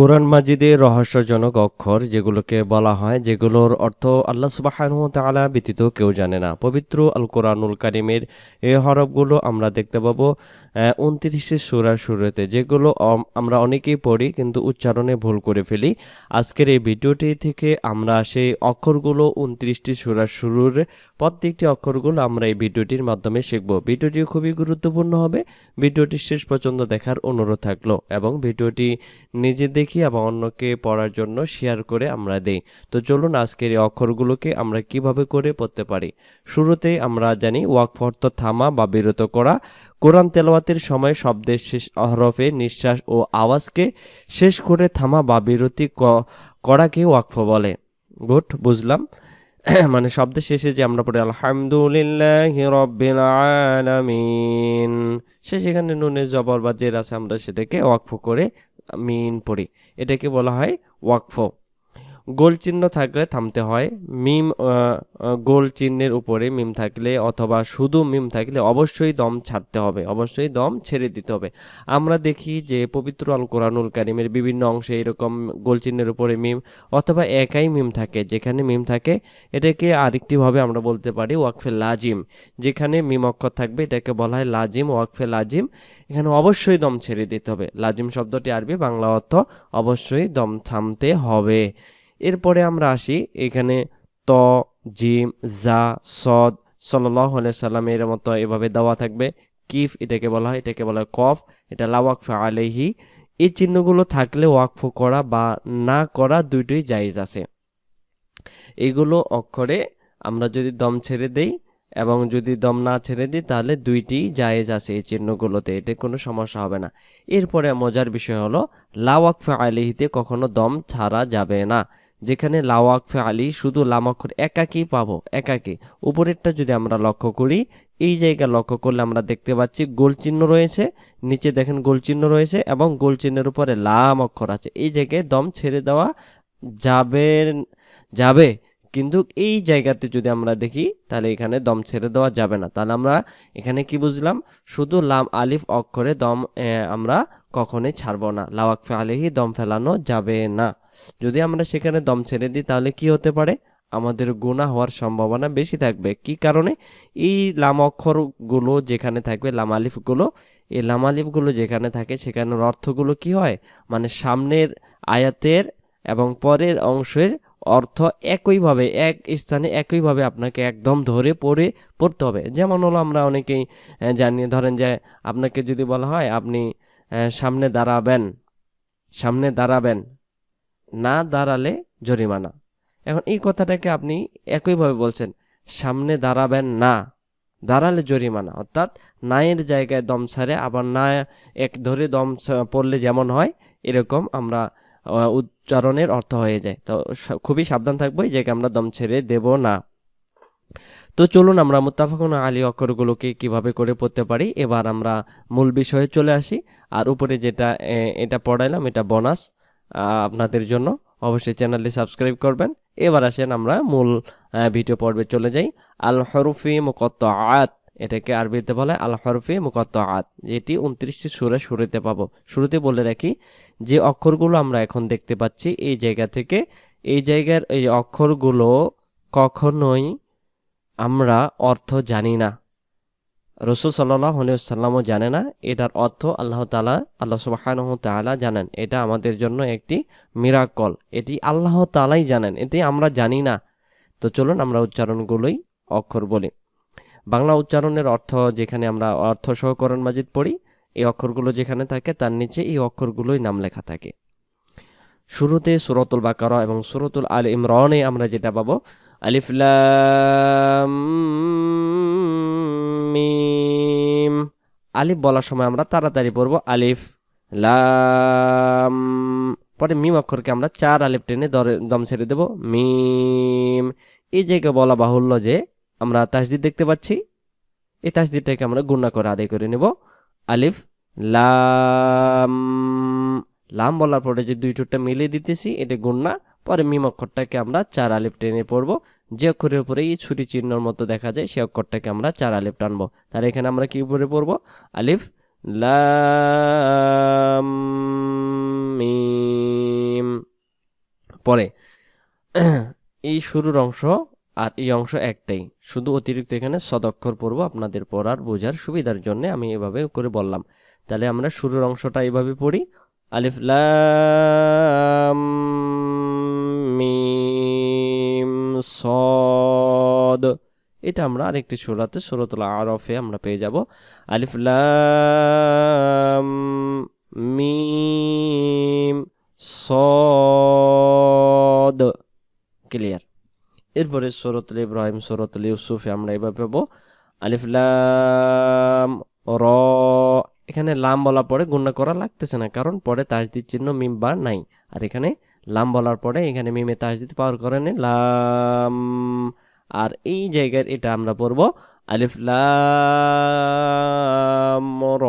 কোরআন মাজিদের রহস্যজনক অক্ষর যেগুলোকে বলা হয়, যেগুলোর অর্থ আল্লাহ সুবাহানু তাআলা ব্যতীত কেউ জানে না। পবিত্র আল কোরআনুল কারিমের এই হরফগুলো আমরা দেখতে পাবো উনত্রিশে সুরার শুরুতে, যেগুলো আমরা অনেকেই পড়ি কিন্তু উচ্চারণে ভুল করে ফেলি। আজকের এই ভিডিওটি থেকে আমরা সেই অক্ষরগুলো উনত্রিশটি সুরার শুরুর প্রত্যেকটি অক্ষরগুলো আমরা এই ভিডিওটির মাধ্যমে শিখব। ভিডিওটি খুবই গুরুত্বপূর্ণ হবে। ভিডিওটি শেষ পর্যন্ত দেখার অনুরোধ থাকল এবং ভিডিওটি নিজে দেখি এবং অন্যকে পড়ার জন্য শেয়ার করে আমরা দেই। তো চলুন আজকের এই অক্ষরগুলোকে আমরা কীভাবে করে পড়তে পারি? শুরুতেই আমরা জানি ওয়াকফ অর্থ থামা বা বিরত করা। কোরআন তেলাওয়াতের সময় শব্দের শেষ হরফে নিঃশ্বাস ও আওয়াজকে শেষ করে থামা বা বিরতি করাকে ওয়াকফ বলে। গুড, বুঝলাম। মানে শব্দের শেষে যে আমরা পড়ি, আলহামদুলিল্লাহ রব্বিল আলামিন। সে সেখানে নুনে জবর বা জের আছে, আমরা সেটাকে ওয়াকফ করে মিন পড়ি। এটাকে বলা হয় ওয়াকফ। গোল চিহ্ন থাকলে থামতে হয়। মিম গোল চিহ্নের উপরে মিম থাকলে অথবা শুধু মিম থাকলে অবশ্যই দম ছাড়তে হবে। অবশ্যই দম ছেড়ে দিতে হবে। আমরা দেখি যে পবিত্র আল কোরআনুল কারিমের বিভিন্ন অংশে এরকম গোল চিহ্নের উপরে মিম অথবা একাই মিম থাকে। যেখানে মিম থাকে, এটাকে আরেকটিভাবে আমরা বলতে পারি ওয়াকফে লাজিম। যেখানে মিম অক্ষর থাকবে, এটাকে বলা হয় লাজিম, ওয়াকফে লাজিম। এখানে অবশ্যই দম ছেড়ে দিতে হবে। লাজিম শব্দটি আরবি বাংলা অর্থ অবশ্যই দম থামতে হবে। এরপরে আমরা আসি এখানে ত, জিম, জা, সদ সাল্লাহ সাল্লামের মতো এভাবে দেওয়া থাকবে। কিফ এটাকে বলা হয়, এটাকে বলা হয় কফ, এটা লাওয়াকফা আলেহি এই চিহ্নগুলো থাকলে ওয়াকফ করা বা না করা দুইটোই জায়েজ আছে। এগুলো অক্ষরে আমরা যদি দম ছেড়ে দেই এবং যদি দম না ছেড়ে দিই, তাহলে দুইটি জায়েজ আছে এই চিহ্নগুলোতে, এতে কোনো সমস্যা হবে না। এরপরে মজার বিষয় হলো লাওয়াকফে আলিহিতে কখনো দম ছাড়া যাবে না। যেখানে লাওয়াকফে আলি শুধু লাম অক্ষর একাকি পাবো একাকি উপরেরটা যদি আমরা লক্ষ্য করি, এই জায়গা লক্ষ্য করলে আমরা দেখতে পাচ্ছি গোল চিহ্ন রয়েছে, নিচে দেখেন গোল চিহ্ন রয়েছে এবং গোল চিহ্নের উপরে লাম অক্ষর আছে। এই জায়গায় দম ছেড়ে দেওয়া যাবে যাবে। কিন্তু এই জায়গাতে যদি আমরা দেখি, তাহলে এখানে দম ছেড়ে দেওয়া যাবে না। তাহলে আমরা এখানে কি বুঝলাম? শুধু লাম আলিফ অক্ষরে দম আমরা কখনোই ছাড়বো না। লাওয়াকফে আলিহি দম ফেলানো যাবে না। যদি আমরা সেখানে দম ছেড়ে দিই তাহলে কি হতে পারে? আমাদের গুণা হওয়ার সম্ভাবনা বেশি থাকবে। কি কারণে? এই লাম অক্ষরগুলো যেখানে থাকবে লাম আলিফগুলো এই লাম আলিফগুলো যেখানে থাকে সেখানের অর্থগুলো কি হয়? মানে সামনের আয়াতের এবং পরের অংশের অর্থ একইভাবে এক স্থানে একইভাবে আপনাকে একদম ধরে পড়ে পড়তে হবে। যেমন হলো আমরা অনেকেই আহ, জানি ধরেন যে আপনাকে যদি বলা হয় আপনি সামনে দাঁড়াবেন সামনে দাঁড়াবেন না দাঁড়ালে জরিমানা। এখন এই কথাটাকে আপনি একইভাবে বলছেন, সামনে দাঁড়াবেন না, দাঁড়ালে জরিমানা। অর্থাৎ নায়ের জায়গায় দম ছাড়ে, আবার না এক ধরে দম পড়লে যেমন হয়, এরকম আমরা উচ্চারণের অর্থ হয়ে যায়। তো খুবই সাবধান থাকব, এই জায়গায় আমরা দম ছেড়ে দেব না। তো চলুন আমরা মুত্তাফাকুন আলী অক্ষরগুলোকে কীভাবে করে পড়তে পারি, এবার আমরা মূল বিষয়ে চলে আসি। আর উপরে যেটা এটা পড়াইলাম, এটা বোনাস। আপনাদের জন্য। অবশ্যই চ্যানেলটি সাবস্ক্রাইব করবেন। এবার আসেন আমরা মূল ভিডিও পর্বে চলে যাই। আল হরফি মুকত্ত আত এটাকে আরবিতে বলে আল হরফি মুকত্ত আত যেটি উনত্রিশটি সুরে শুরুতে পাবো। শুরুতে বলে রাখি, যে অক্ষরগুলো আমরা এখন দেখতে পাচ্ছি এই জায়গা থেকে, এই জায়গার এই অক্ষরগুলো কখনোই আমরা অর্থ জানি না। রসুল সাল্লাহ সাল্লামও জানে না, এটার অর্থ আল্লাহ তালা আল্লাহ সুবাহানহ তালা জানেন। এটা আমাদের জন্য একটি মিরাকল এটি আল্লাহ তালাই জানেন, এটি আমরা জানি না। তো চলুন আমরা উচ্চারণগুলোই অক্ষর বলি। বাংলা উচ্চারণের অর্থ যেখানে আমরা অর্থ সহকরণ মাজিদ পড়ি, এই অক্ষরগুলো যেখানে থাকে, তার নিচে এই অক্ষরগুলোই নাম লেখা থাকে। শুরুতে সুরতুল বাকারা এবং সুরতুল আল ইমরনে আমরা যেটা পাবো আলিফ মিম। আলিফ বলার সময় আমরা তাড়াতাড়ি পড়ব। আলিফ লাম। পরে মিম অক্ষরকে আমরা চার আলিফ টেনে দম ছেড়ে দেব। মিম। এই জায়গায় বলা বাহুল্য যে আমরা তাসদিদ দেখতে পাচ্ছি, এই তাসদিদটাকে আমরা গুণা করে আদায় করে নেব। আলিফ লাম। লাম বলার পরে যে দুই ঠোঁটটা মিলিয়ে দিতেছি, এটা গুণনা পরে মিম অক্ষরটাকে আমরা চার আলিফ টেনে পড়ব। যে অক্ষরের উপরে এই ছুরি চিহ্নর মতো দেখা যায়, সেই অক্ষরটাকে আমরা চার আলিফ টানবো। তাহলে এখানে আমরা কি উপরে পড়ব? আলিফ, লাম পরে, এই শুরুর অংশ আর এই অংশ একটাই। শুধু অতিরিক্ত এখানে সদক্ষর পড়ব, আপনাদের পড়ার বোঝার সুবিধার জন্য আমি এভাবে করে বললাম। তাহলে আমরা শুরুর অংশটা এভাবে পড়ি। আলিফ লাম মিম সদ। এটা আমরা আরেকটি সুরাতে, সুরতুল আরফে আমরা পেয়ে যাব। আলিফ লাম মিম সদ। ক্লিয়ার। এরপরে সুরতুল ইব্রাহিম, সুরতুল ইউসুফে আমরা এবার পাবো। আলিফ লাম র এখানে লাম বলার পরে গুণা করা লাগতেছে না, কারণ পরে তাস তাজদিদ চিহ্ন মিম বা নাই। আর এখানে লাম বলার পরে এখানে মিমে তাস দিতে পাওয়ার করে কারণে লাম। আর এই জায়গার এটা আমরা পড়ব, আলিফ, লাম, র।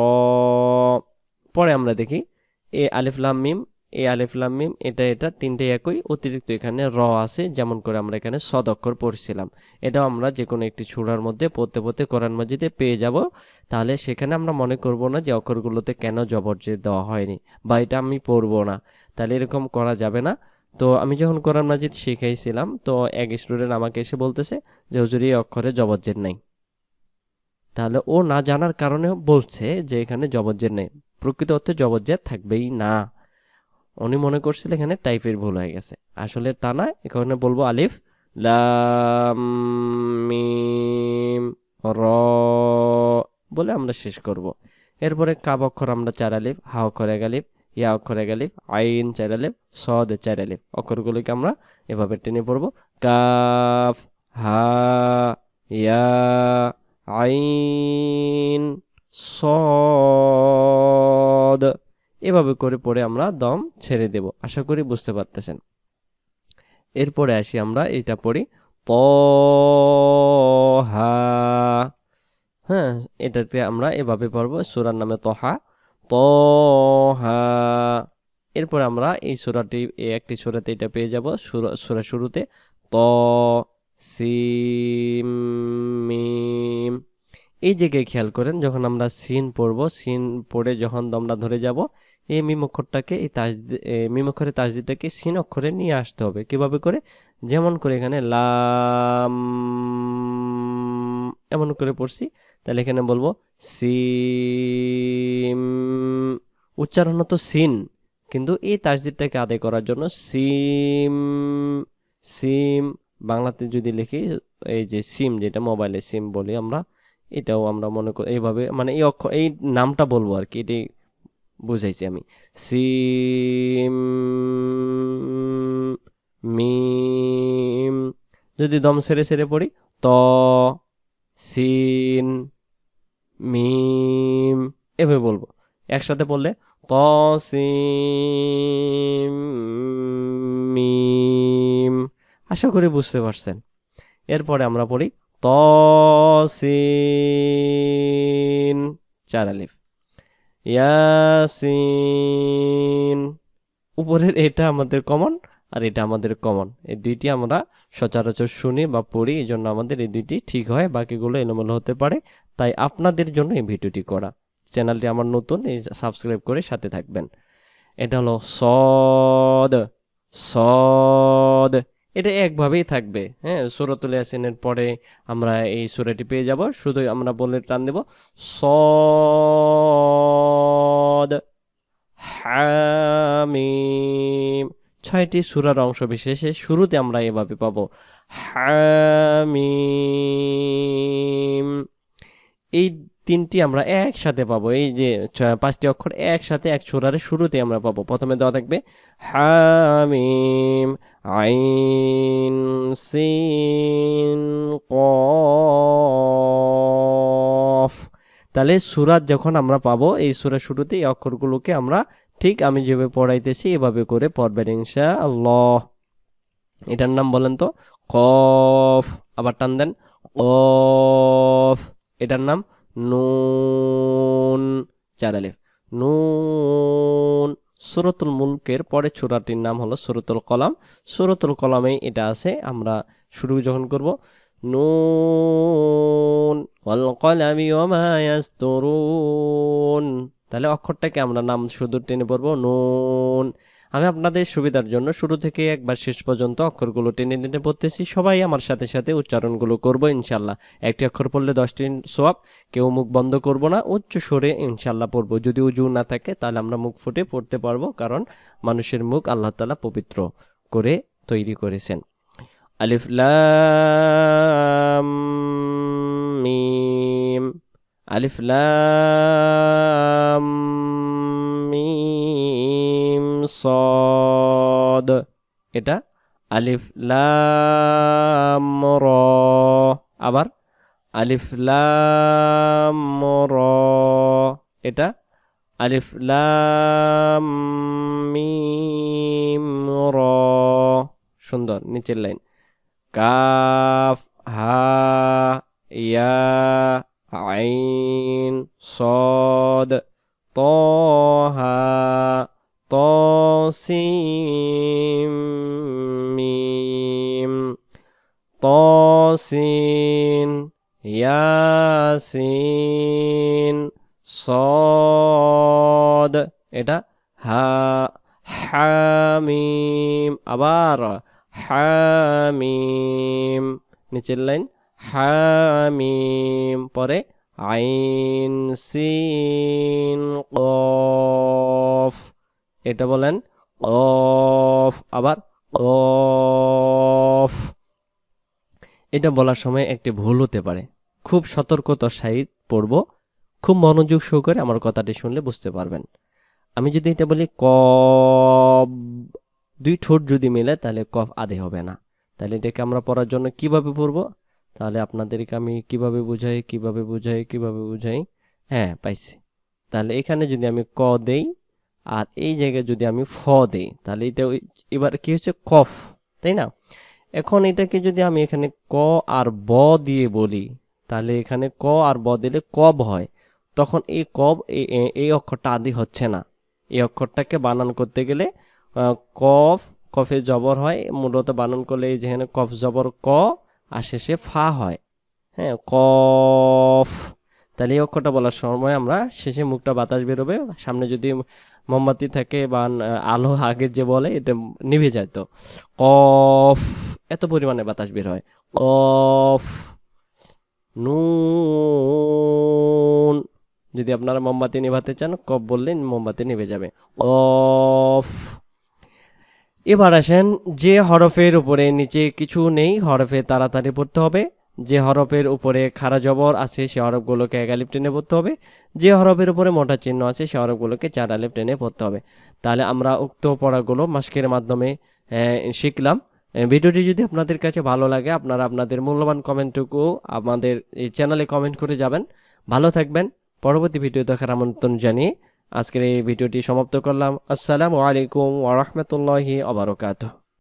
পরে আমরা দেখি, এ আলিফ, লাম, মিম এ আলিফ মিম, এটা এটা তিনটে একই। অতিরিক্ত এখানে র আছে, যেমন করে আমরা এখানে সদ অক্ষর পড়ছিলাম। এটাও আমরা যে কোনো একটি ছুড়ার মধ্যে পড়তে পড়তে কোরআন মজিদে পেয়ে যাব। তাহলে সেখানে আমরা মনে করব না যে অক্ষরগুলোতে কেন জবরজের দেওয়া হয়নি, বা এটা আমি পড়ব না। তাহলে এরকম করা যাবে না। তো আমি যখন কোরআন মাজিদ শিখাইছিলাম, তো এক স্টুডেন্ট আমাকে এসে বলতেছে যে, হুজুর, এই অক্ষরে জবরজের নেই। তাহলে ও না জানার কারণে বলছে যে, এখানে জবরজের নেই। প্রকৃত অর্থে জবরজের থাকবেই না। উনি মনে করছিল এখানে টাইপের ভুল হয়ে গেছে। আসলে তা না এখানে বলব আলিফ র বলে আমরা শেষ করব। এরপরে কাব অক্ষর আমরা চার আলিফ, হা অক্ষর এক আলিফ, ইয়া অক্ষর এক আলিফ, আইন চার আলিফ, সদ চার আলিফ। অক্ষরগুলোকে আমরা এভাবে টেনে পড়ব। কাফ, হা, ইয়া, আইন, সদ। এভাবে করে পরে আমরা দম ছেড়ে দেব। আশা করি বুঝতে পারতেছেন। এরপরে আসি আমরা, এটা পড়ি ত হ্যাঁ এটাতে আমরা এভাবে পড়ব, সুরার নামে তহা তহা। এরপরে আমরা এই সুরাটি একটি সুরাতে এটা পেয়ে যাব, সুরা শুরুতে, ত, সিম এই জায়গায় খেয়াল করেন, যখন আমরা সিন পড়ব, সিন পড়ে যখন দমটা ধরে যাব এই মিম অক্ষরটাকে এই তাজ মিম অক্ষরের তাজদিটাকে সিন অক্ষরে নিয়ে আসতে হবে। কীভাবে করে? যেমন করে এখানে লাম, এমন করে পড়ছি। তাহলে এখানে বলব, সিম, উচ্চারণ তো সিন, কিন্তু এই তাজদিদটাকে আদায় করার জন্য সিম সিম, বাংলাতে যদি লিখি, এই যে সিম যেটা মোবাইলে সিম বলি আমরা, এটাও আমরা মনে করি, এইভাবে মানে এই অক্ষ, এই নামটা বলব আর কি এটাই বুঝাইছি আমি। সিম, মিম, যদি দম সেরে সেরে পড়ি, ত, সিন, মিম, এভাবে বলব। একসাথে পড়লে, ত, সিম, মিম, আশা করি বুঝতে পারছেন। এরপরে আমরা পড়ি তসিন চার আলিফ। ইয়াসিন। উপরের এটা আমাদের কমন আর এটা আমাদের কমন এই দুইটি আমরা সচরাচর শুনি বা পড়ি, এই জন্য আমাদের এই দুইটি ঠিক হয়, বাকিগুলো এলোমেলো হতে পারে। তাই আপনাদের জন্য এই ভিডিওটি করা। চ্যানেলটি আমার নতুন, এই সাবস্ক্রাইব করে সাথে থাকবেন। এটা হলো সদ। সদ। এটা একভাবেই থাকবে। হ্যাঁ সুরতুল ইয়াসিনের পরে আমরা এই সুরাটি পেয়ে যাব। শুধু আমরা বলে টান দেব, সদ, হামিম। ছয়টি সুরার অংশ বিশেষে শুরুতে আমরা এভাবে পাবো, হামিম। এই তিনটি আমরা একসাথে পাবো। এই যে পাঁচটি অক্ষর একসাথে এক সুরারে শুরুতে আমরা পাবো। প্রথমে দেওয়া থাকবে হামিম, আইন, সিন, কফ। তাহলে সুরাত যখন আমরা পাবো, এই সুরার শুরুতে এই অক্ষরগুলোকে আমরা ঠিক আমি যেভাবে পড়াইতেছি, এভাবে করে পড়বেন ইনশা আল্লাহ এটার নাম বলেন তো কফ। আবার টান দেন কফ। এটার নাম নুন। চার আলিফ। নুন। সুরতুল মুলকের পরে ছোড়াটির নাম হলো সুরতুল কলাম। সুরতুল কলামেই এটা আছে, আমরা শুরু যখন করব। নুন। ওয়াল কলামি ওমা ইয়াসতুরুন। তাহলে অক্ষরটাকে আমরা নাম শুধু টেনে পড়ব। নুন। আমি আপনাদের সুবিধার জন্য শুরু থেকে একবার শেষ পর্যন্ত অক্ষরগুলো টেনে টেনে পড়তেছি। সবাই আমার সাথে সাথে উচ্চারণগুলো করব ইনশাল্লাহ। একটি অক্ষর পড়লে দশটি সোয়াব কেউ মুখ বন্ধ করব না, উচ্চ স্বরে ইনশাল্লাহ পড়ব। যদি উজু না থাকে, তাহলে আমরা মুখ ফুটে পড়তে পারব, কারণ মানুষের মুখ আল্লাহ তালা পবিত্র করে তৈরি করেছেন। আলিফ লাম মিম, আলিফ লাম এটা আলিফ লাম র। আবার আলিফ লাম র। এটা আলিফ লাম মিম র। সুন্দর, নিচের লাইন। কাফ, হা, ইয়া, আইন, সদ তহা তসিম মিম তসিন ইয়াসিন সদ এটা হা হামিম আবার হামিম নিচের লাইন হামিম পরে আইন সিন কফ এটা বলেন অফ আবার অফ এটা বলার সময় একটি ভুল হতে পারে। খুব সতর্কতার সহিত পড়ব, খুব মনোযোগ সহকারে আমার কথাটি শুনলে বুঝতে পারবেন। আমি যদি এটা বলি কব দুই ঠোঁট যদি মেলে, তাহলে কফ আদে হবে না। তাহলে এটাকে আমরা পড়ার জন্য কীভাবে পড়ব? তাহলে আপনাদেরকে আমি কীভাবে বুঝাই কীভাবে বুঝাই কীভাবে বুঝাই? হ্যাঁ পাইছি। তাহলে এখানে যদি আমি ক দেই আর এই জায়গায় যদি আমি ফ দেই, তাহলে এটা এবার কি হচ্ছে? কফ, তাই না? এখন এটাকে যদি আমি এখানে ক আর ব দিয়ে বলি, তাহলে এখানে ক আর ব দিলে কব হয়। তখন এই কব এই অক্ষরটা আদি হচ্ছে না। এই অক্ষরটাকে বানান করতে গেলে কফ, কফে জবর হয়, মূলত বানান করলে এই যেখানে কফ জবর ক, আর শেষে ফা হয়। হ্যাঁ কফ। তাহলে এই অক্ষরটা বলার সময় আমরা শেষে মুখটা বাতাস বেরোবে, সামনে যদি মোমবাতি থাকে বা আলো আগের যে বলে এটা নিভে যায় তো। কফ, এত পরিমাণে বাতাস বের হয়। কফ, নুন, যদি আপনারা মোমবাতি নিভাতে চান, কফ বললে মোমবাতি নিভে যাবে। কফ, এবার আসেন যে হরফের উপরে, নিচে কিছু নেই, হরফে তাড়াতাড়ি পড়তে হবে। যে হরফের উপরে খাড়া জবর আছে, সে হরফগুলোকে এক আলিফ টেনে পড়তে হবে। যে হরফের উপরে মোটা চিহ্ন আছে, সে হরফগুলোকে চার আলিফ টেনে পড়তে হবে। তাহলে আমরা উক্ত পড়াগুলো মাস্কের মাধ্যমে শিখলাম। ভিডিওটি যদি আপনাদের কাছে ভালো লাগে, আপনারা আপনাদের মূল্যবান কমেন্টটুকু আমাদের এই চ্যানেলে কমেন্ট করে যাবেন। ভালো থাকবেন। পরবর্তী ভিডিও দেখার আমন্ত্রণ জানিয়ে আজকের এই ভিডিওটি সমাপ্ত করলাম। আসসালামু আলাইকুম ওরহমতুল্লাহি আবরকাত